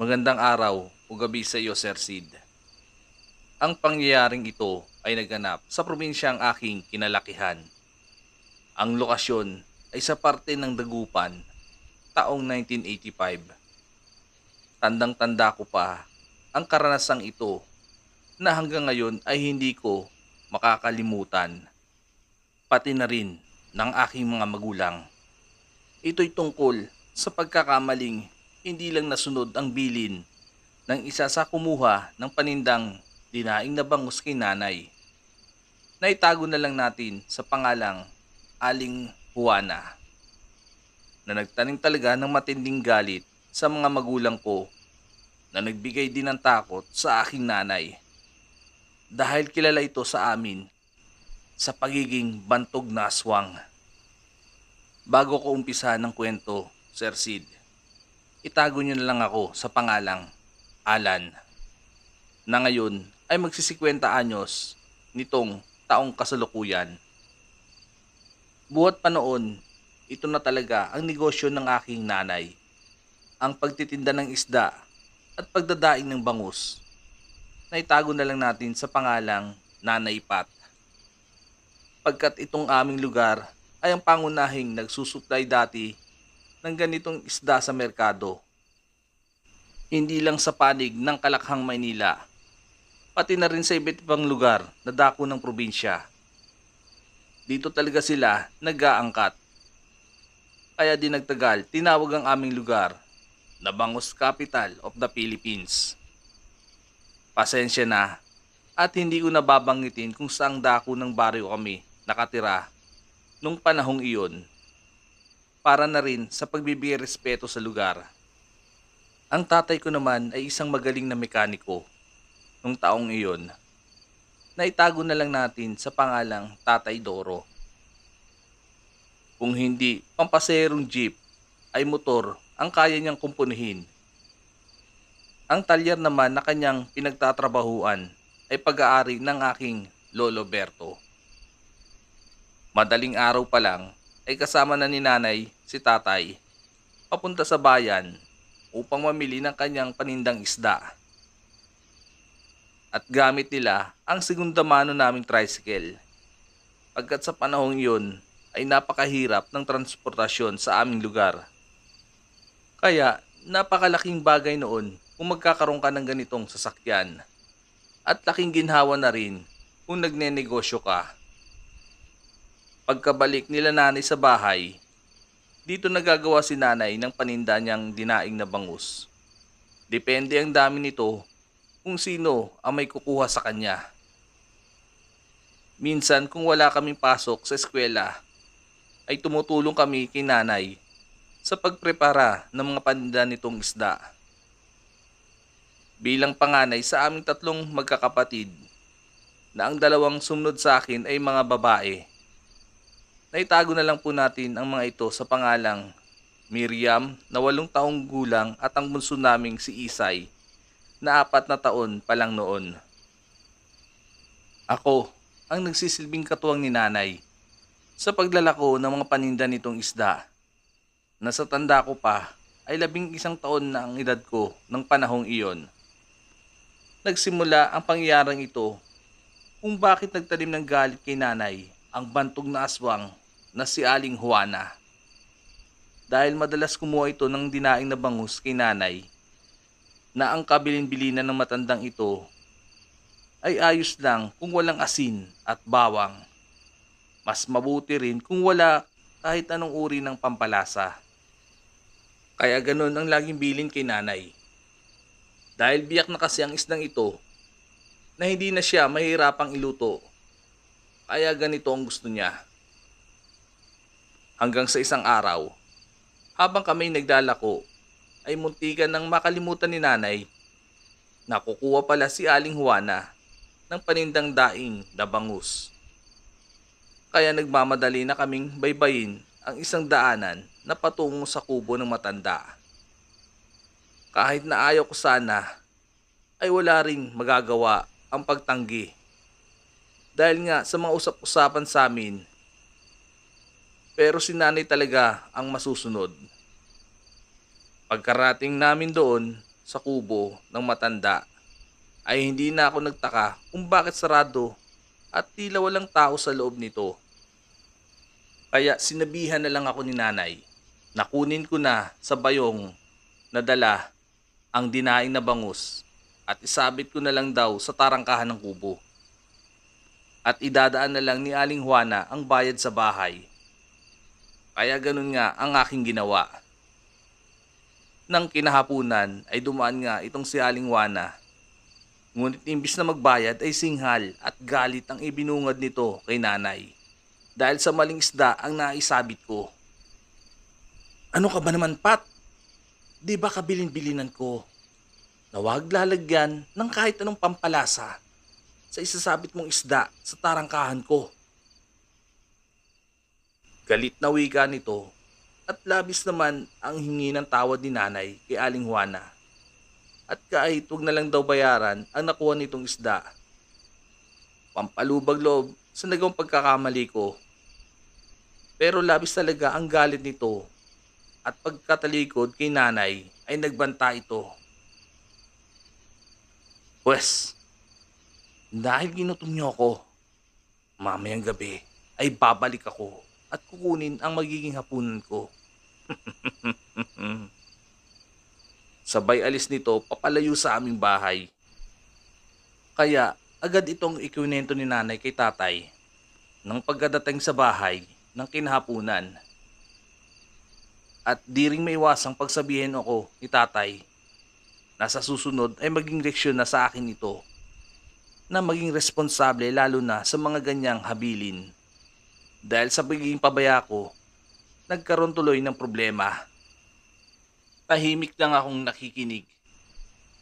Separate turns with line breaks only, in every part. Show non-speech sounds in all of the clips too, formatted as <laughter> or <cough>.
Magandang araw o gabi sa iyo, Sir Sid. Ang pangyayaring ito ay naganap sa probinsyang aking kinalakihan. Ang lokasyon ay sa parte ng Dagupan, taong 1985. Tandang-tanda ko pa ang karanasang ito na hanggang ngayon ay hindi ko makakalimutan. Pati na rin ng aking mga magulang. Ito'y tungkol sa pagkakamaling hindi lang nasunod ang bilin ng isa sa kumuha ng panindang dinaing na bangus kay nanay. Naitago na lang natin sa pangalang Aling Juana na nagtanim talaga ng matinding galit sa mga magulang ko na nagbigay din ng takot sa aking nanay. Dahil kilala ito sa amin sa pagiging bantog na aswang. Bago ko umpisa ng kwento, Sir Sid, itago niyo na lang ako sa pangalang Alan na ngayon ay magsisikwenta anyos nitong taong kasalukuyan. Buhat pa noon, ito na talaga ang negosyo ng aking nanay. Ang pagtitinda ng isda at pagdadaing ng bangus. Naitago na lang natin sa pangalang Nanay Pat. Pagkat itong aming lugar ay ang pangunahing nagsusupply dati ng ganitong isda sa merkado. Hindi lang sa panig ng Kalakhang Maynila, pati na rin sa iba't ibang lugar na dako ng probinsya. Dito talaga sila nag-aangkat. Kaya di nagtagal, tinawag ang aming lugar na Bangus Capital of the Philippines. Pasensya na at hindi ko nababanggitin kung saang dako ng baryo kami nakatira nung panahong iyon para na rin sa pagbibigay respeto sa lugar. Ang tatay ko naman ay isang magaling na mekaniko nung taong iyon. Naitago na lang natin sa pangalang Tatay Doro. Kung hindi pampaserong jeep ay motor ang kaya niyang kumpunihin. Ang talyer naman na kanyang pinagtatrabahuan ay pag-aari ng aking Lolo Berto. Madaling araw pa lang ay kasama na ni nanay si tatay papunta sa bayan upang mamili ng kanyang panindang isda. At gamit nila ang segunda mano naming tricycle. Pagkat sa panahong iyon ay napakahirap ng transportasyon sa aming lugar. Kaya napakalaking bagay noon kung magkakaroon ka ng ganitong sasakyan. At laking ginhawa na rin kung nagnenegosyo ka. Pagkabalik nila nanay sa bahay, dito nagagawa si nanay ng paninda niyang dinaing na bangus. Depende ang dami nito kung sino ang may kukuha sa kanya. Minsan kung wala kaming pasok sa eskwela, ay tumutulong kami kay nanay sa pagprepara ng mga paninda nitong isda. Bilang panganay sa aming tatlong magkakapatid, na ang dalawang sumunod sa akin ay mga babae. Naitago na lang po natin ang mga ito sa pangalang Miriam na walong taong gulang at ang bunso naming si Isay na apat na taon pa lang noon. Ako ang nagsisilbing katuwang ni nanay sa paglalako ng mga paninda nitong isda. Nasa tanda ko pa ay labing isang taon na ang edad ko ng panahong iyon. Nagsimula ang pangyayarang ito kung bakit nagtanim ng galit kay nanay ang bantog na aswang na si Aling Juana. Dahil madalas kumuha ito ng dinaing na bangus kay nanay na ang kabilin-bilinan ng matandang ito ay ayos lang kung walang asin at bawang. Mas mabuti rin kung wala kahit anong uri ng pampalasa. Kaya ganun ang laging bilin kay nanay. Dahil biyak na kasi ang isdang ito na hindi na siya mahirapang iluto. Kaya ganito ang gusto niya. Hanggang sa isang araw, habang kami naglalako, ay muntikan ng makalimutan ni nanay. Nakukuha pala si Aling Juana ng panindang daing na bangus. Kaya nagmamadali na kaming baybayin ang isang daanan na patungo sa kubo ng matanda. Kahit na ayaw ko sana, ay wala ring magagawa ang pagtanggi. Dahil nga sa mga usap-usapan sa amin, pero si nanay talaga ang masusunod. Pagkarating namin doon sa kubo ng matanda, ay hindi na ako nagtaka kung bakit sarado at tila walang tao sa loob nito. Kaya sinabihan na lang ako ni nanay na kunin ko na sa bayong na dala ang dinaing na bangus at isabit ko na lang daw sa tarangkahan ng kubo. At idadaan na lang ni Aling Juana ang bayad sa bahay. Kaya ganun nga ang aking ginawa. Nang kinahapunan ay dumaan nga itong si Aling Juana. Ngunit imbis na magbayad ay singhal at galit ang ibinungad nito kay nanay. Dahil sa maling isda ang naisabit ko. Ano ka ba naman, Pat? Di ba kabilin-bilinan ko na huwag lalagyan ng kahit anong pampalasa sa isasabit mong isda sa tarangkahan ko? Galit na wika nito at labis naman ang hingi ng tawad ni nanay kay Aling Juana. At kahit huwag na lang daw bayaran ang nakuha nitong isda. Pampalubag loob sa nagawang pagkakamali ko. Pero labis talaga ang galit nito at pagkatalikod kay nanay ay nagbanta ito. Pwes, dahil ginutom niyo ako, mamayang gabi ay babalik ako at kukunin ang magiging hapunan ko. <laughs> Sabay alis nito papalayo sa aming bahay. Kaya agad itong ikwinento ni nanay kay tatay nang pagkadating sa bahay ng kinahapunan. At di ring may iwasang pagsabihin ako ni tatay na sa susunod ay maging leksyon na sa akin ito na maging responsable lalo na sa mga ganyang habilin. Dahil sa pagiging pabaya ko, nagkaroon tuloy ng problema. Tahimik lang akong nakikinig.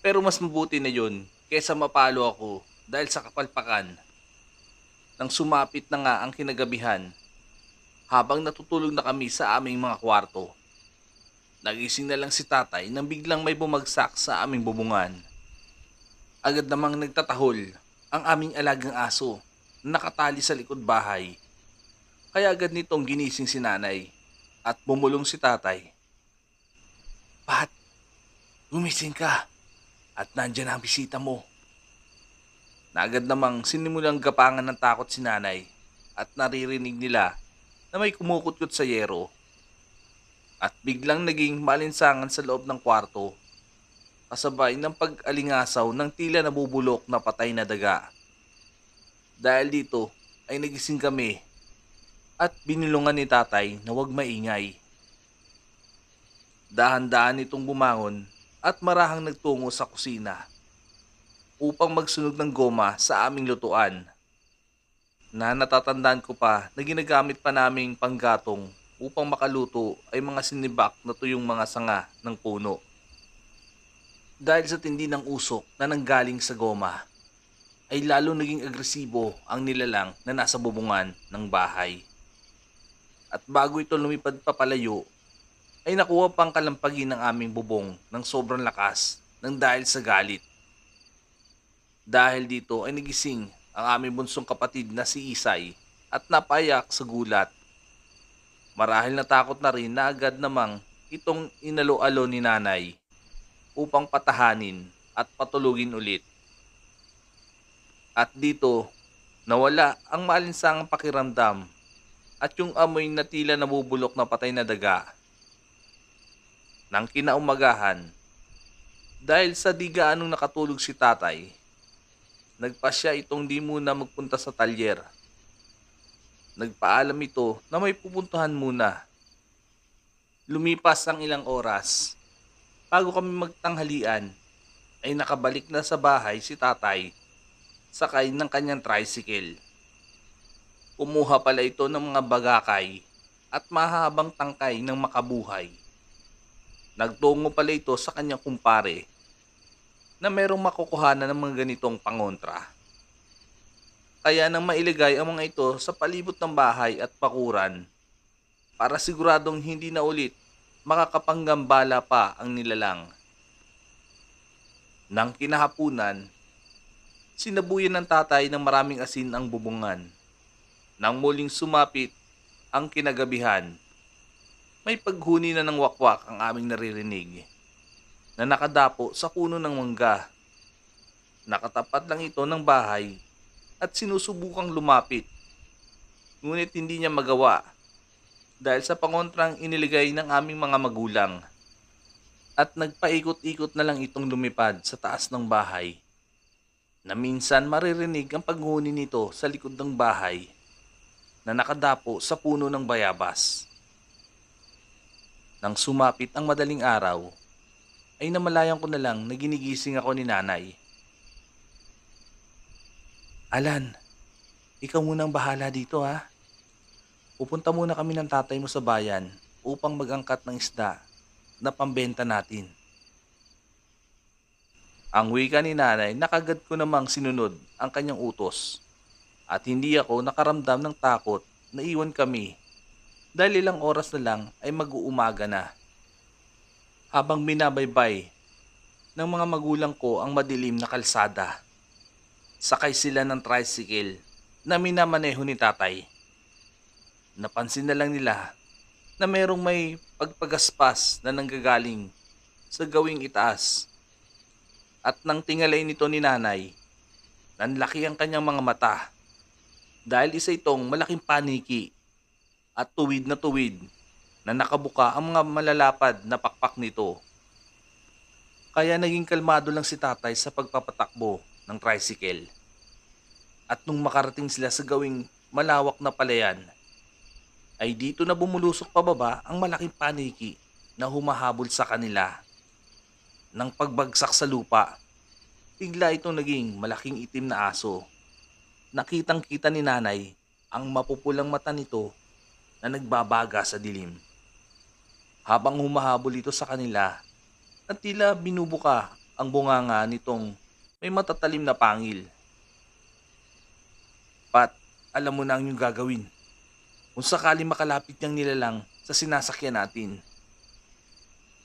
Pero mas mabuti na yun kaysa mapalo ako dahil sa kapalpakan. Nang sumapit na nga ang kinagabihan, habang natutulog na kami sa aming mga kwarto. Nagising na lang si tatay nang biglang may bumagsak sa aming bubungan. Agad namang nagtatahol ang aming alagang aso na nakatali sa likod bahay. Kaya agad nitong ginising si nanay at bumulong si tatay. Pat, gumising ka at nandyan ang bisita mo. Na agad namang sinimulang gapangan ng takot si nanay at naririnig nila na may kumukutkot sa yero at biglang naging malinsangan sa loob ng kwarto kasabay ng pag-alingasaw ng tila nabubulok na patay na daga. Dahil dito ay nagising kami at binilungan ni tatay na huwag maingay. Dahan-dahan itong bumangon at marahang nagtungo sa kusina upang magsunog ng goma sa aming lutuan na natatandaan ko pa na ginagamit pa naming panggatong upang makaluto ay mga sinibak na tuyong mga sanga ng puno. Dahil sa tindi ng usok na nanggaling sa goma, ay lalo naging agresibo ang nilalang na nasa bubungan ng bahay. At bago ito lumipad papalayo, ay nakuha pang kalampagin ng aming bubong ng sobrang lakas ng dahil sa galit. Dahil dito ay nagising ang aming bunsong kapatid na si Isay at napayak sa gulat. Marahil natakot na rin na agad namang itong inalo-alo ni nanay upang patahanin at patulugin ulit. At dito, nawala ang maalinsangang pakiramdam at yung amoy na tila nabubulok na patay na daga. Nang kinaumagahan, dahil sa di gaanong nakatulog si tatay, nagpa siya itong di muna magpunta sa talyer. Nagpaalam ito na may pupuntahan muna. Lumipas ang ilang oras. Bago kami magtanghalian, ay nakabalik na sa bahay si tatay sakay ng kanyang tricycle. Kumuha pala ito ng mga bagakay at mahabang tangkay ng makabuhay. Nagtungo pala ito sa kanyang kumpare na merong makukuhanan ng mga ganitong pangontra. Kaya nang mailagay ang mga ito sa palibot ng bahay at pakuran para siguradong hindi na ulit makakapanggambala pa ang nilalang. Nang kinahapunan, sinabuyan ng tatay ng maraming asin ang bubungan. Nang muling sumapit ang kinagabihan, may paghuni na ng wakwak ang aming naririnig na nakadapo sa puno ng mangga. Nakatapat lang ito ng bahay at sinusubukang lumapit. Ngunit hindi niya magawa dahil sa pangontrang iniligay ng aming mga magulang. At nagpaikot-ikot na lang itong lumipad sa taas ng bahay na minsan maririnig ang paghuni nito sa likod ng bahay na nakadapo sa puno ng bayabas. Nang sumapit ang madaling araw, ay namalayan ko na lang na ginigising ako ni nanay. Alan, ikaw munang bahala dito ha. Pupunta muna kami ng tatay mo sa bayan upang magangkat ng isda na pambenta natin. Ang wika ni nanay, nakagad ko namang sinunod ang kanyang utos. At hindi ako nakaramdam ng takot na iwan kami dahil ilang oras na lang ay mag-uumaga na. Habang minabaybay ng mga magulang ko ang madilim na kalsada, sakay sila ng tricycle na minamaneho ni tatay. Napansin na lang nila na mayroong may pagpagaspas na nanggagaling sa gawing itaas. At nang tingalay nito ni nanay, nanlaki ang kanyang mga mata dahil isa itong malaking paniki at tuwid na tuwid na nakabuka ang mga malalapad na pakpak nito. Kaya naging kalmado lang si tatay sa pagpapatakbo ng tricycle. At nung makarating sila sa gawing malawak na palayan, ay dito na bumulusok pababa ang malaking paniki na humahabol sa kanila. Nang pagbagsak sa lupa, bigla itong naging malaking itim na aso. Nakitang kita ni nanay ang mapupulang mata nito na nagbabaga sa dilim. Habang humahabol ito sa kanila, at tila binubuka ang bunganga nitong may matatalim na pangil. Pat, alam mo na ang iyong gagawin. Kung sakali makalapit niyang nilalang sa sinasakyan natin.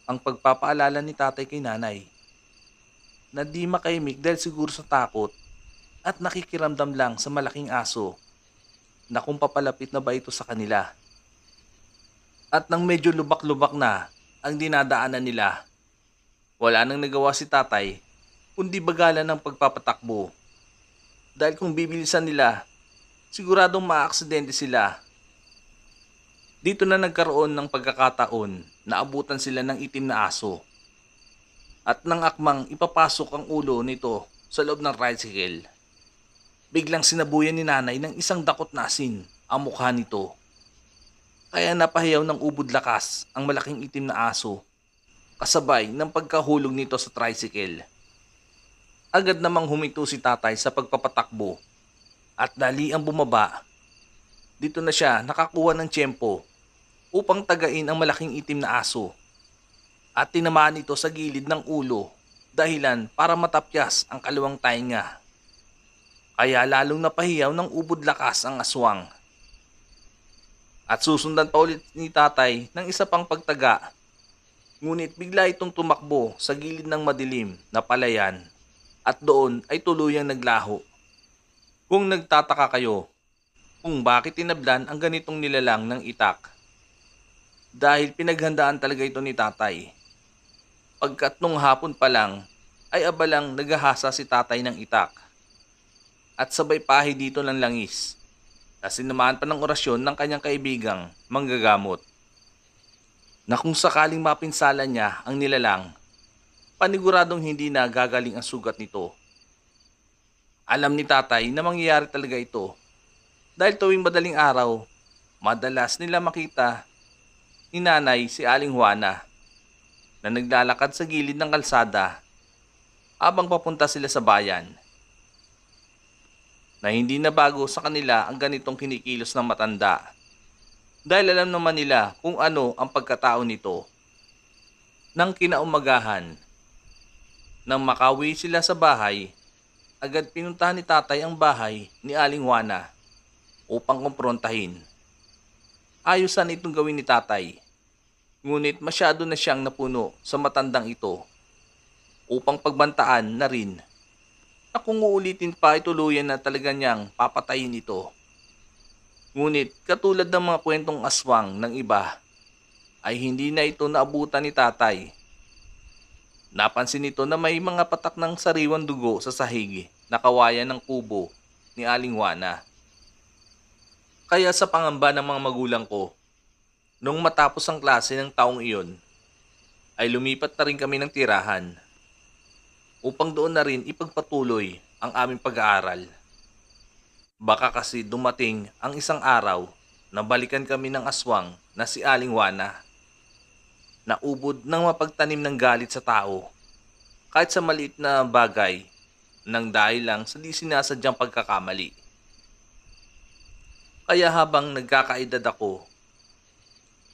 Ang pagpapaalala ni tatay kay nanay na di makaimik dahil siguro sa takot at nakikiramdam lang sa malaking aso na kung papalapit na ba ito sa kanila. At nang medyo lubak-lubak na ang dinadaanan nila, wala nang nagawa si tatay kundi bagalan ng pagpapatakbo. Dahil kung bibilisan nila, siguradong maaksidente sila. Dito na nagkaroon ng pagkakataon na abutan sila ng itim na aso. At nang akmang ipapasok ang ulo nito sa loob ng tricycle, biglang sinabuyan ni nanay ng isang dakot na asin ang mukha nito. Kaya napahiyaw ng ubod lakas ang malaking itim na aso kasabay ng pagkahulog nito sa tricycle. Agad namang huminto si tatay sa pagpapatakbo at dali ang bumaba. Dito na siya nakakuha ng tiyempo upang tagain ang malaking itim na aso at tinamaan ito sa gilid ng ulo dahilan para matapyas ang kaliwang tainga. Kaya lalong napahiyaw ng ubod lakas ang aswang. At susundan pa ulit ni tatay ng isa pang pagtaga. Ngunit bigla itong tumakbo sa gilid ng madilim na palayan at doon ay tuluyang naglaho. Kung nagtataka kayo kung bakit tinablan ang ganitong nilalang ng itak, dahil pinaghandaan talaga ito ni tatay. Pagkat nung hapon pa lang, ay abalang naghahasa si tatay ng itak. At sabay pahi dito ng langis. Na sinamahan pa ng orasyon ng kanyang kaibigang manggagamot. Na kung sakaling mapinsala niya ang nilalang, paniguradong hindi na gagaling ang sugat nito. Alam ni tatay na mangyayari talaga ito dahil tuwing madaling araw, madalas nila makita ni nanay si Aling Juana na naglalakad sa gilid ng kalsada habang papunta sila sa bayan. Na hindi na bago sa kanila ang ganitong kinikilos ng matanda dahil alam naman nila kung ano ang pagkatao nito. Nang kinaumagahan, nang makawi sila sa bahay, agad pinuntahan ni tatay ang bahay ni Aling Juana upang kumprontahin. Ayusan itong gawin ni tatay. Ngunit masyado na siyang napuno sa matandang ito upang pagbantaan na rin na kung uulitin pa ay tuluyan na talaga niyang papatayin ito. Ngunit katulad ng mga kwentong aswang ng iba, ay hindi na ito naabutan ni tatay. Napansin nito na may mga patak ng sariwang dugo sa sahig na kawayan ng kubo ni Aling Wana. Kaya sa pangamba ng mga magulang ko, nung matapos ang klase ng taong iyon, ay lumipat na rin kami ng tirahan upang doon na rin ipagpatuloy ang aming pag-aaral. Baka kasi dumating ang isang araw na balikan kami ng aswang na si Aling Wana na ubod ng mapagtanim ng galit sa tao kahit sa maliit na bagay nang dahil lang sa di sinasadyang pagkakamali. Kaya habang nagkakaedad ako,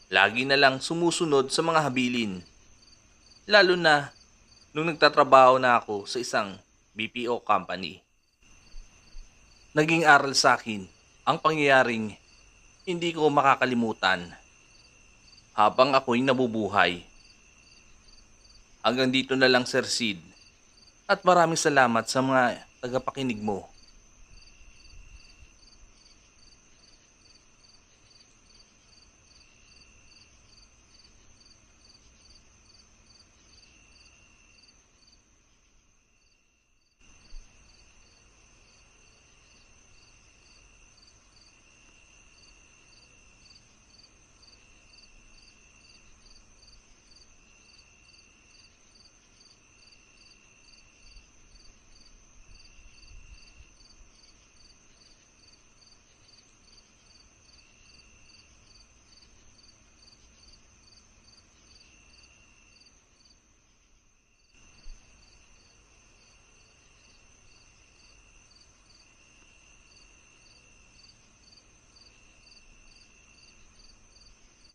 lagi na lang sumusunod sa mga habilin. Lalo na nung nagtatrabaho na ako sa isang BPO company. Naging aral sa akin ang pangyayaring hindi ko makakalimutan habang ako'y nabubuhay. Hanggang dito na lang Sir Sid at maraming salamat sa mga tagapakinig mo.